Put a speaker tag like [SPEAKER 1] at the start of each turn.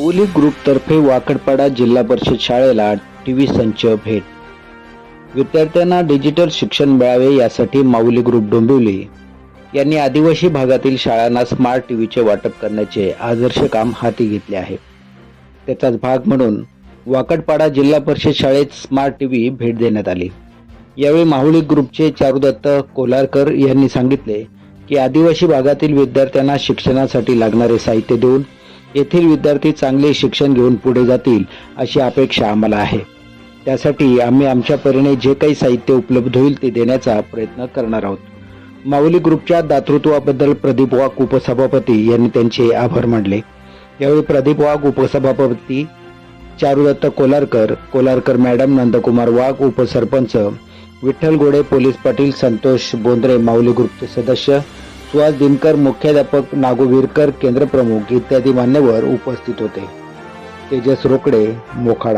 [SPEAKER 1] ओली ग्रुपतर्फे वाकडपाडा जिल्हा परिषद शाळेला टी व्ही संच भेट. विद्यार्थ्यांना डिजिटल शिक्षण मिळावे यासाठी माऊली ग्रुप डोंबिवली. यांनी आदिवासी भागातील शाळांना स्मार्ट टी व्हीचे वाटप करण्याचे आदर्श काम हाती घेतले आहे. त्याचाच भाग म्हणून वाकडपाडा जिल्हा परिषद शाळेत स्मार्ट टी व्ही भेट देण्यात आली. यावेळी माहुली ग्रुपचे चारुदत्त कोलारकर यांनी सांगितले की आदिवासी भागातील विद्यार्थ्यांना शिक्षणासाठी लागणारे साहित्य देऊन येथील विद्यार्थी चांगले शिक्षण घेऊन पुढे जातील अशी अपेक्षा आम्हाला आहे. त्यासाठी आम्ही आमच्या परीने जे काही साहित्य उपलब्ध होईल ते देण्याचा प्रयत्न करणार आहोत. माऊली ग्रुपच्या दातृत्वाबद्दल प्रदीप वाघ उपसभापती यांनी त्यांचे आभार मानले. यावेळी प्रदीप वाघ उपसभापती चारुदत्त कोलारकर कोलारकर मॅडम नंदकुमार वाघ उपसरपंच विठ्ठल गोडे पोलीस पाटील संतोष बोंद्रे माऊली ग्रुपचे सदस्य सुहास दिनकर मुख्याध्यापक नागू विरकर केंद्रप्रमुख इत्यादी मान्यवर उपस्थित होते. तेजस रोकडे मोखाडा.